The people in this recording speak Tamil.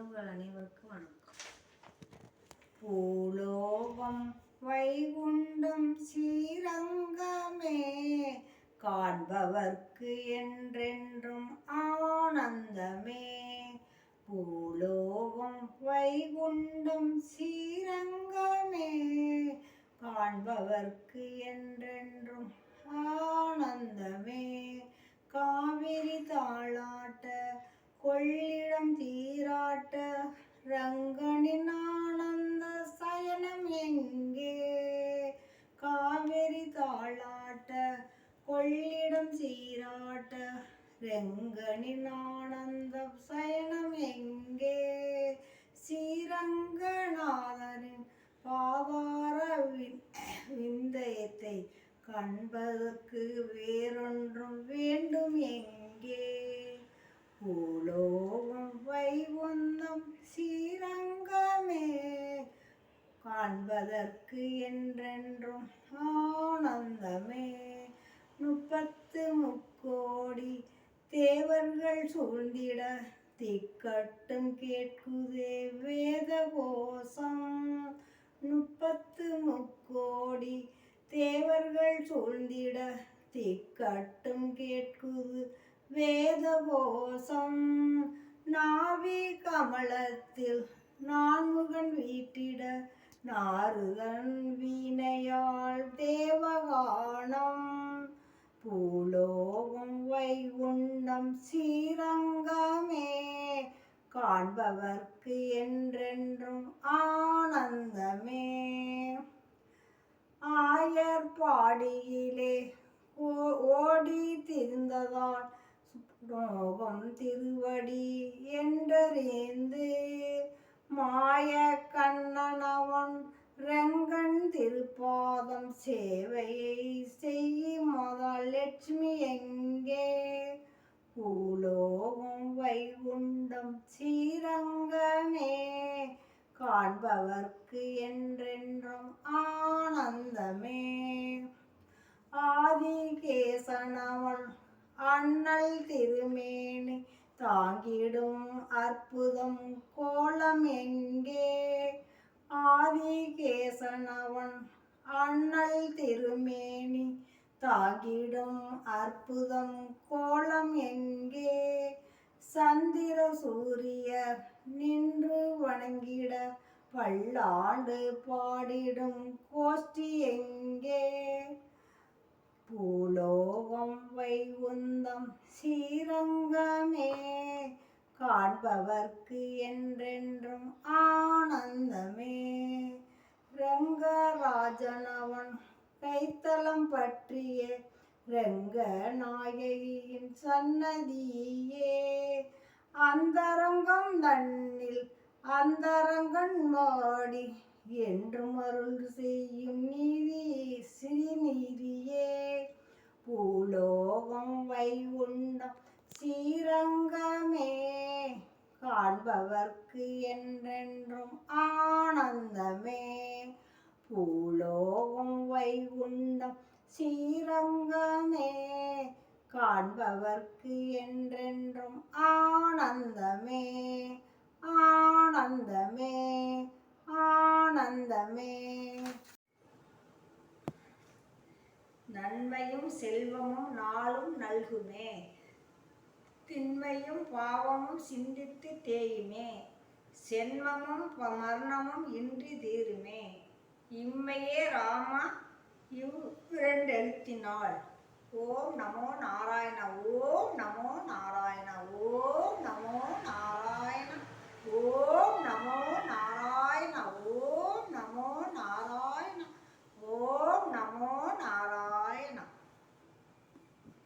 உறவுகள் அனைவருக்கும் வணக்கம். பூலோகம் வைகுண்டம் ஸ்ரீரங்கமே காண்பவர்க்கு என்றென்றும் ஆனந்தமே. பூலோகம் வைகுண்டம் ஸ்ரீரங்கமே காண்பவர்க்கு என் சீராட்ட ரெங்கனின் ஆனந்த சயனம் எங்கே? ஸ்ரீரங்கநாதரின் பாவார வி- விந்தயத்தை காண்பதற்கு வேறொன்றும் வேண்டும் எங்கே? பூலோகம் வைகுந்தம் ஸ்ரீரங்கமே காண்பதற்கு என்றென்றும் ஆனந்தமே. முப்பத்து முக்கோடி தேவர்கள் சூழ்ந்திட திக்கட்டும் கேட்குதே வேத கோஷம் முப்பத்து முக்கோடி தேவர்கள் சூழ்ந்திட திக்கட்டும் கேட்குது வேத கோஷம் நாவி கமலத்தில் நான்முகன் வீட்டிட நாருதன் வீணையாள் தேவகானம். காண்பவர்க்கு என்றென்றும் ஆனந்தமே. ஆயர் பாடியிலே ஓடி திரிந்ததால் நோகம் திருவடி என்றறிந்து மாய கண்ணனவன் ரெங்கன் திருப்பாதம் சேவையை செய்யும் லட்சுமி எங்கே? பூலோகம் வைகுண்டம் சீ காண்பவர்க்கு என்றென்றும் ஆனந்தமே. ஆதிகேசனவன் அண்ணல் திருமேனி தாங்கிடும் அற்புதம் கோலம் எங்கே? ஆதிகேசனவன் அண்ணல் திருமேனி தாகிடும் அற்புதம் கோலம் எங்கே? சந்திர சூரியர் நின்று வணங்கிட பல்லாண்டு பாடிடும் கோஷ்டி எங்கே? பூலோகம் வைகுந்தம் ஸ்ரீரங்கமே காண்பவர்க்கு என்றென்றும் ஆனந்தமே. ரங்கராஜனவன் கைத்தலம் பற்றிய ரங்க நாயகியின் சன்னதியே. அந்தரங்கம் தன்னில் அந்தரங்கன் மாடி என்றும் அருள் செய்யும் நீதி சிறுநீதியே. பூலோகம் வை உண்டம் ஸ்ரீரங்கமே காண்பவர்க்கு என்றென்றும் ஆனந்தமே. பூலோகம் வை உண்டம் ஸ்ரீரங்கமே காண்பவர்க்கு என்றென்றும் ஆனந்தமே பந்தமே ஆனந்தமே. நன்மையும் செல்வமும் நாளும் நல்குமே. திண்மையும் பாவமும் சிந்தித்து தேயுமே. செல்வமும் மரணமும் இன்றி தீருமே. இம்மையே ராமா இவ்விரண்டெழுத்தினாள் ஓம் நமோ நாராயண ஓம் நமோ நாராயண ஓம் நமோ நாராயண. ॐ नमो नारायण